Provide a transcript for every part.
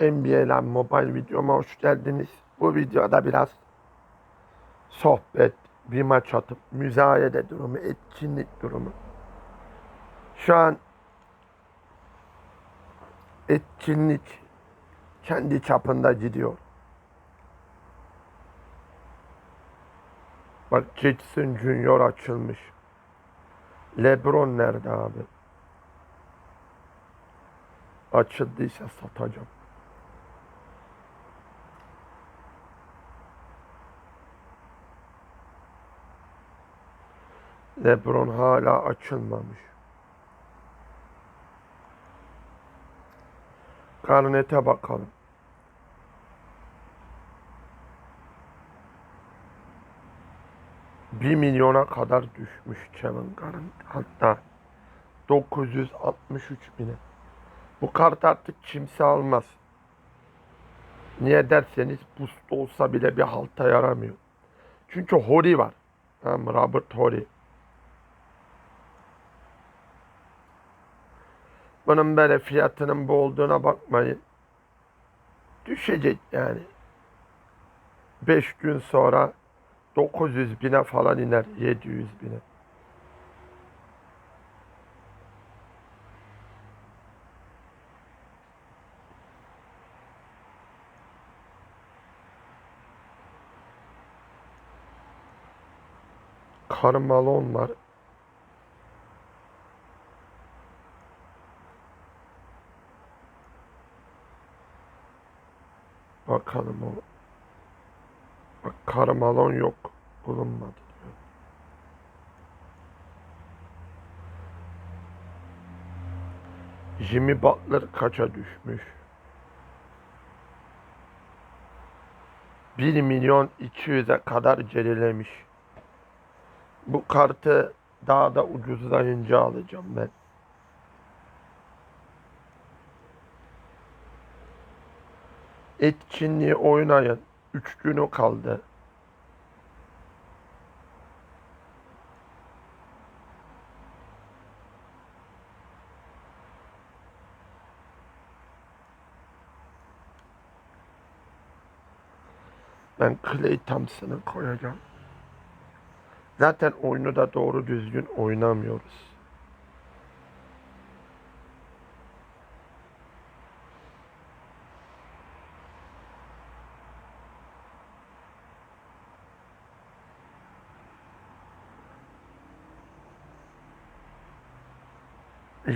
NBA'len Mobile videoma hoş geldiniz. Bu videoda biraz sohbet, bir maç atıp müzayede durumu, etkinlik durumu. Şu an etkinlik kendi çapında gidiyor. Bak Jackson Junior açılmış. Lebron nerede abi? Açıldıysa satacağım. Lebron hala açılmamış. Karnete bakalım. Bir milyona kadar düşmüş Kevin Garnett. Hatta 963 bine. Bu kart artık kimse almaz. Niye derseniz boost olsa bile bir halta yaramıyor. Çünkü Hori var. Tamam? Robert Hori. Bunun böyle fiyatının bu olduğuna bakmayın. Düşecek yani. 5 gün sonra 900 bine falan iner. 700 bine. Karmalon var. Bakalım o. Bak karmalon yok. Bulunmadı. Jimmy Butler kaça düşmüş? 1 milyon 200'e kadar gerilemiş. Bu kartı daha da ucuzlayınca alacağım ben. Etkinliği oynayın. 3 günü kaldı. Ben Clay Thompson'ı koyacağım. Zaten oyunu da doğru düzgün oynamıyoruz.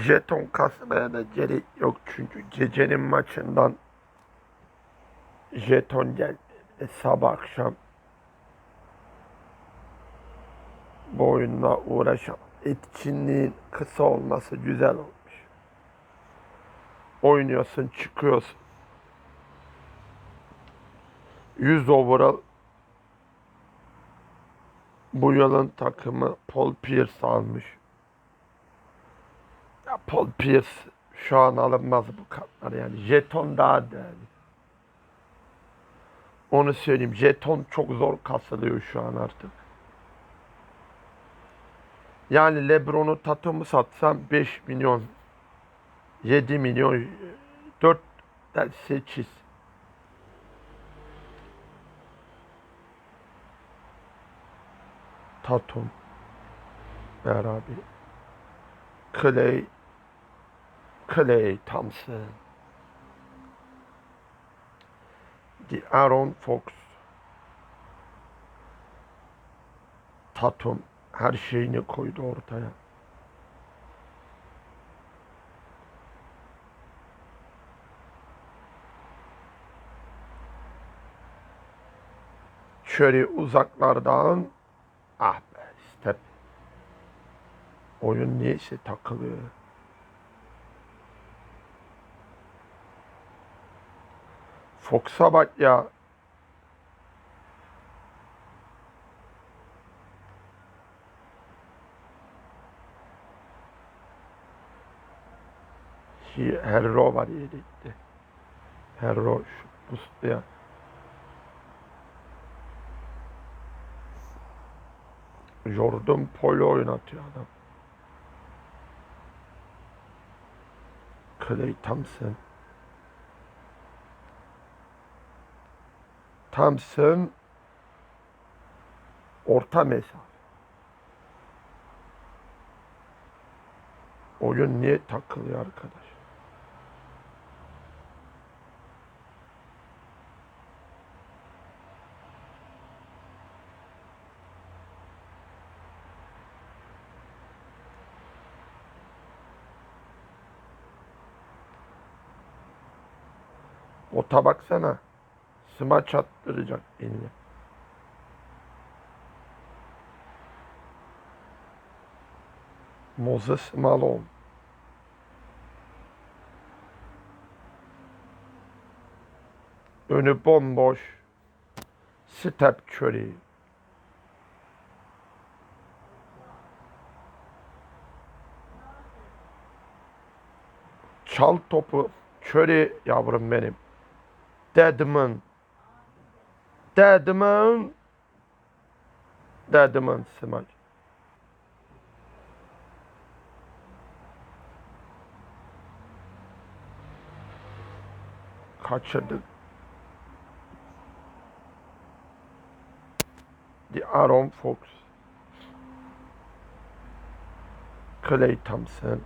Jeton kasmaya da gerek yok çünkü gecenin maçından jeton geldi. E, sabah akşam bu oyunla uğraşan etkinliğin kısa olması güzel olmuş. Oynuyorsun, çıkıyorsun. 100 overall bu yılın takımı Paul Pierce almış. Ya Paul Pierce şu an alınmaz bu kartlar yani. Jeton daha değerli. Onu söyleyeyim. Jeton çok zor kasılıyor şu an artık. Yani Lebron'u Tatum'u satsam 5 milyon 7 milyon 4 8 Tatum beraber Clay Clay Thompson The Aaron Fox Tatum her şeyini koydu ortaya. Şöyle uzaklardan ah be step oyun niyeyse takılıyor. Fox'a bak ya. Herro var yedekte. Herro şu pusuya. Jordan Polo oynatıyor adam. Clay Thompson. Thompson orta mesafe. Oyun niye takılıyor arkadaş? Ota baksana. Smaç attıracak eline. Moses Malone. Önü bomboş. Step Curry. Çal topu. Curry yavrum benim. Deadman. Deadman. Deadman smaç. Kaçırdık. The Aaron Fox. Clay Thompson.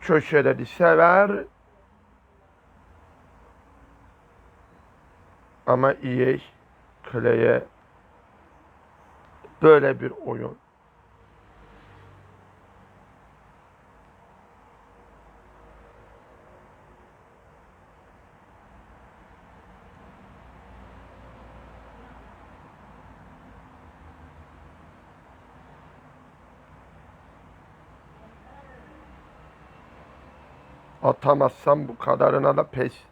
Köşeleri sever. Ama EA Clay'e böyle bir oyun. Atamazsam bu kadarına da pes.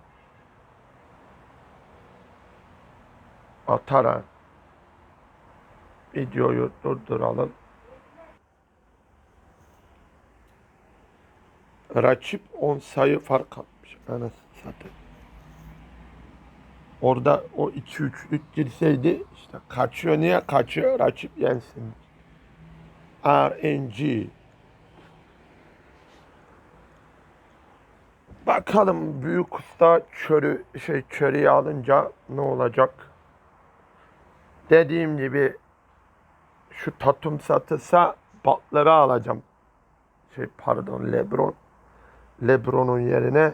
Atar ha. Videoyu durduralım. Rakip 10 sayı fark atmış. Anasını satayım. Orada o 2-3'lük girseydi işte kaçıyor. Niye kaçıyor? Rakip yensin. RNG. Bakalım büyük usta çörü şey çöreği alınca ne olacak? Dediğim gibi şu tatum satılsa batları alacağım. Şey pardon Lebron. Lebron'un yerine.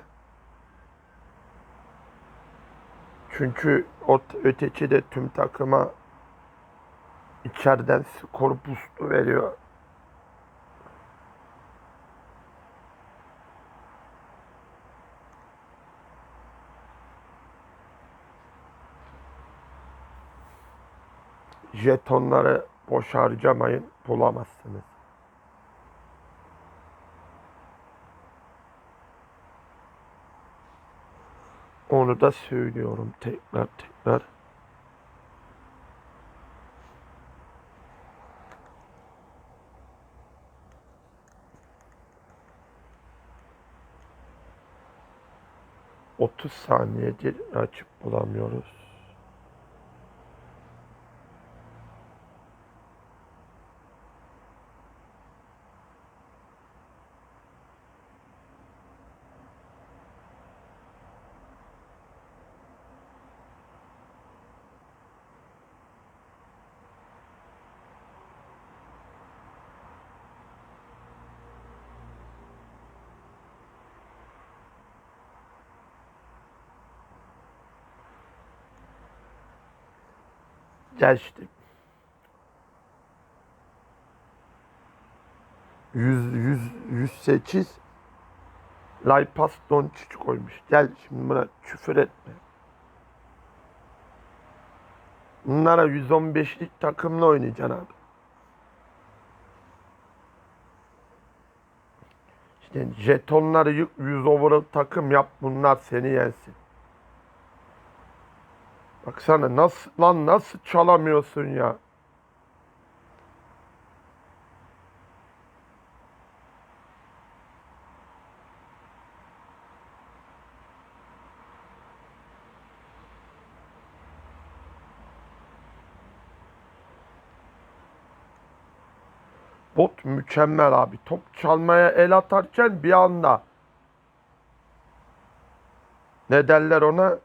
Çünkü o öteki de tüm takıma içeriden skor boost'u veriyor. Jetonları boş harcamayın bulamazsınız. Onu da söylüyorum tekrar tekrar. Otuz saniyedir açıp bulamıyoruz. Geçti. 100 100 108 Laipas Doncic koymuş. Gel şimdi buna küfür etme. Bunlara 115'lik takımla oynayacaksın abi. İşte jetonları yük 100 overall takım yap bunlar seni yensin. Baksana nasıl lan nasıl çalamıyorsun ya? Bot mükemmel abi. Top çalmaya el atarken bir anda ne derler ona?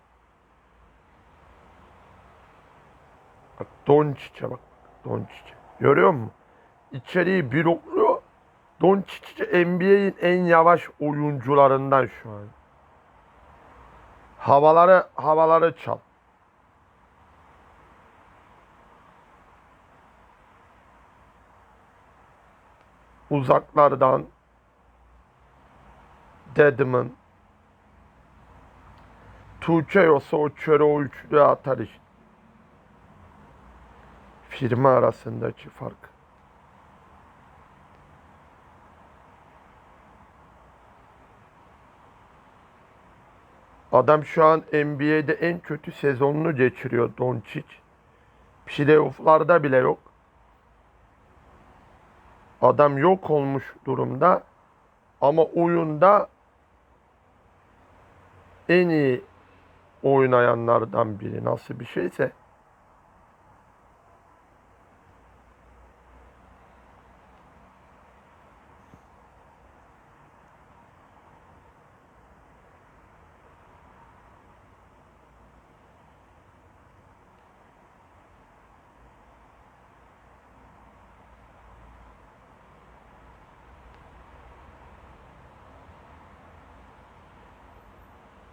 Doncic'e bak. Doncic'e. Görüyor musun? İçeriği blokluyor. Doncic NBA'in en yavaş oyuncularından şu an. Havaları havaları çal. Uzaklardan Deadman Tuğçe olsa o çöre o üçlüğü atar işte. Firma arasındaki fark. Adam şu an NBA'de en kötü sezonunu geçiriyor Doncic. Playoff'larda bile yok. Adam yok olmuş durumda. Ama oyunda en iyi oynayanlardan biri. Nasıl bir şeyse.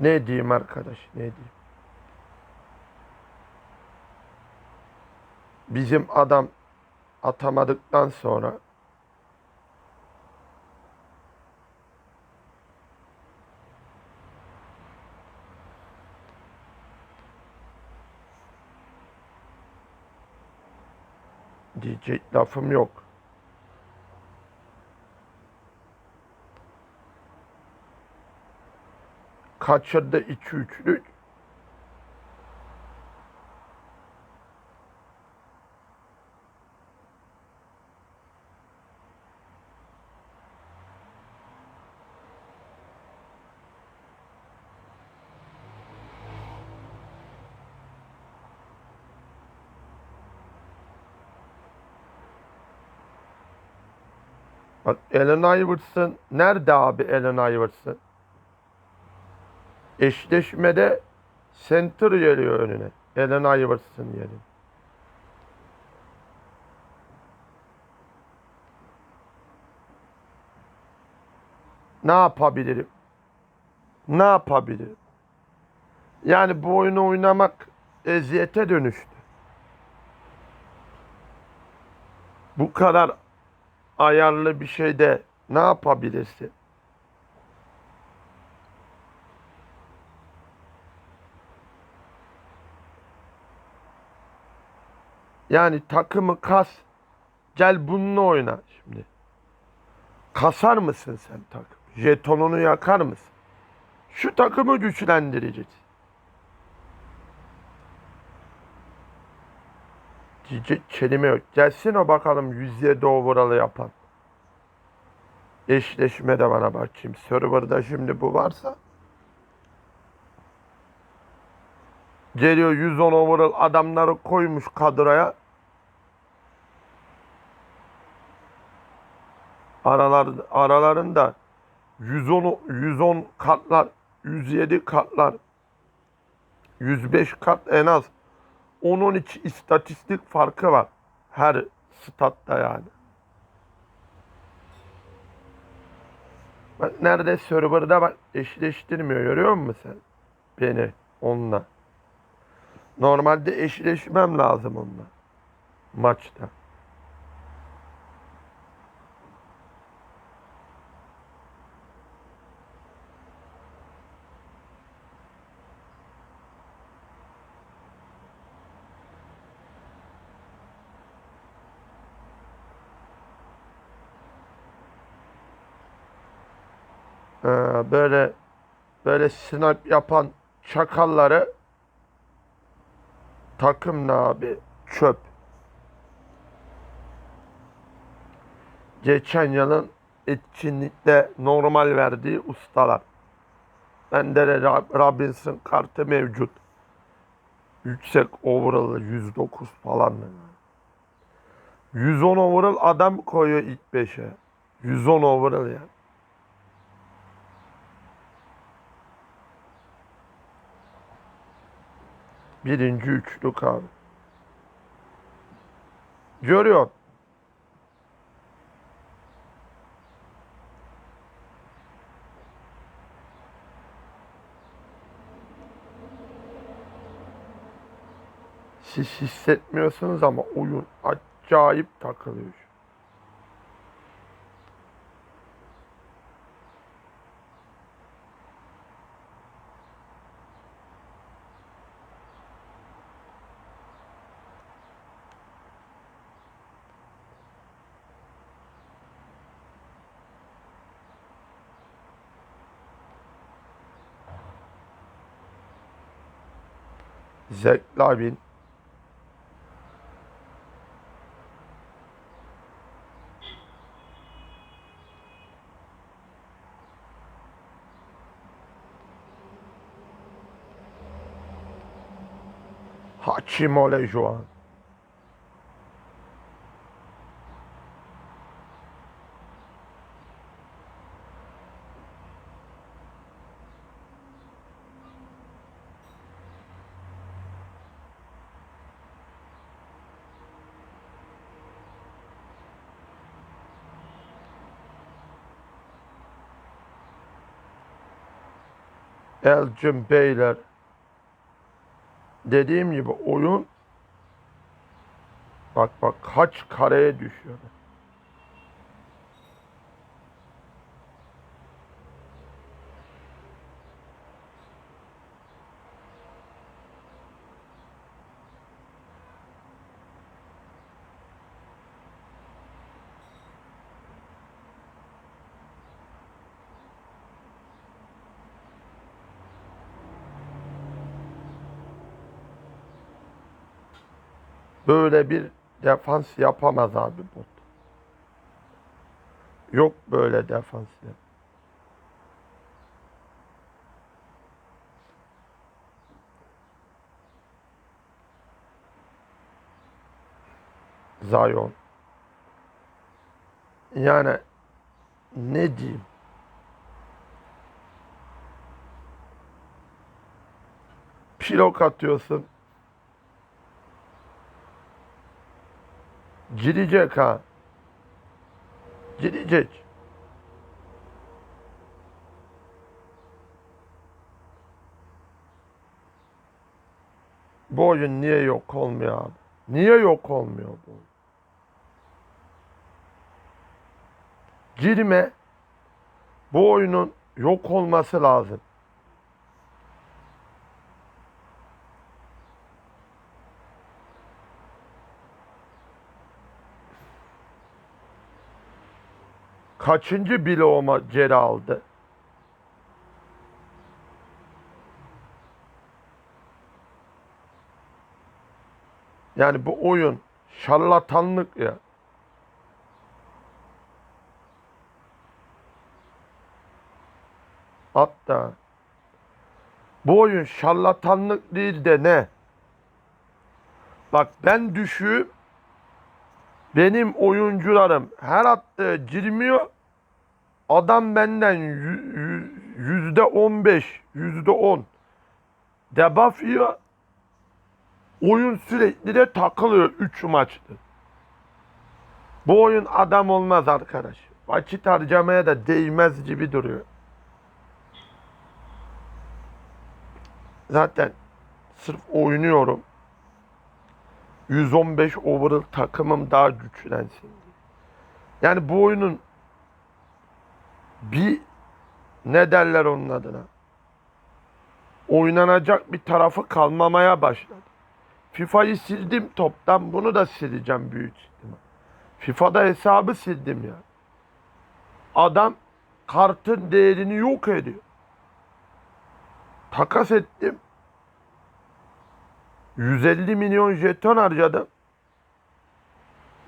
Ne diyeyim arkadaş, ne diyeyim? Bizim adam atamadıktan sonra diyecek lafım yok. Kaçırdı iki üçlük. Bak Allen Iverson nerede abi Allen Iverson? Eşleşmede center geliyor önüne. Allen Iverson yerine. Ne yapabilirim? Ne yapabilirim? Yani bu oyunu oynamak eziyete dönüştü. Bu kadar ayarlı bir şeyde ne yapabilirsin? Yani takımı kas. Gel bununla oyna şimdi. Kasar mısın sen takım? Jetonunu yakar mısın? Şu takımı güçlendireceğiz. Diyecek kelime yok. Gelsin o bakalım 107 overall'ı yapan. Eşleşme de bana bakayım. Server'da şimdi bu varsa. Geliyor 110 overall adamları koymuş kadroya. Aralar, aralarında 110 110 katlar, 107 katlar, 105 kat en az 10-12 istatistik farkı var her statta yani. Bak nerede serverda bak eşleştirmiyor görüyor musun sen? Beni onunla. Normalde eşleşmem lazım onunla. Maçta. Böyle böyle snipe yapan çakalları takım ne abi? Çöp. Geçen yılın etkinlikte normal verdiği ustalar. Bende de Robinson kartı mevcut. Yüksek overall 109 falan. 110 overall adam koyuyor ilk 5'e. 110 overall ya. Birinci üçlük abi. Görüyorsun. Siz hissetmiyorsunuz ama oyun acayip takılıyor. Zach Lavin Hakim Elgin Beyler dediğim gibi oyun bak bak kaç kareye düşüyor. Böyle bir defans yapamaz abi bot. Yok böyle defans. yap- Zion. Yani ne diyeyim? Pilok atıyorsun. Girecek ha. Girecek. Bu oyun niye yok olmuyor abi? Niye yok olmuyor bu? Girme. Bu oyunun yok olması lazım. Kaçıncı bloğuma geri aldı? Yani bu oyun şarlatanlık ya. Hatta bu oyun şarlatanlık değil de ne? Bak ben düşüğüm. Benim oyuncularım her attığı girmiyor. Adam benden yü- yü- yüzde on beş, yüzde on debuff yiyor. Oyun sürekli de takılıyor 3 maçtır. Bu oyun adam olmaz arkadaş. Vakit harcamaya da değmez gibi duruyor. Zaten sırf oynuyorum. 115 overall takımım daha güçlensin. Yani bu oyunun bir ne derler onun adına? Oynanacak bir tarafı kalmamaya başladı. FIFA'yı sildim toptan. Bunu da sileceğim büyük ihtimal. FIFA'da hesabı sildim ya. Adam kartın değerini yok ediyor. Takas ettim. 150 milyon jeton harcadım.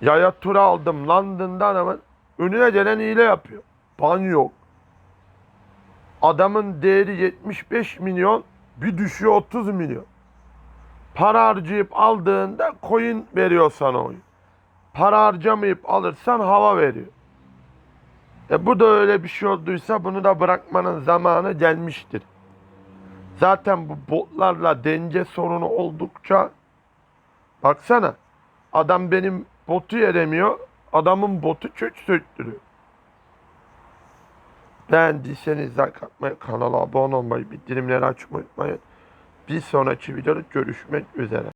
Yaya tura aldım London'dan ama önüne gelen hile yapıyor. Ban yok. Adamın değeri 75 milyon bir düşüyor 30 milyon. Para harcayıp aldığında coin veriyor sana oyun. Para harcamayıp alırsan hava veriyor. E bu da öyle bir şey olduysa bunu da bırakmanın zamanı gelmiştir. Zaten bu botlarla denge sorunu oldukça baksana adam benim botu yeremiyor. Adamın botu kök söktürüyor. Beğendiyseniz like kanala abone olmayı, bildirimleri açmayı unutmayın. Bir sonraki videoda görüşmek üzere.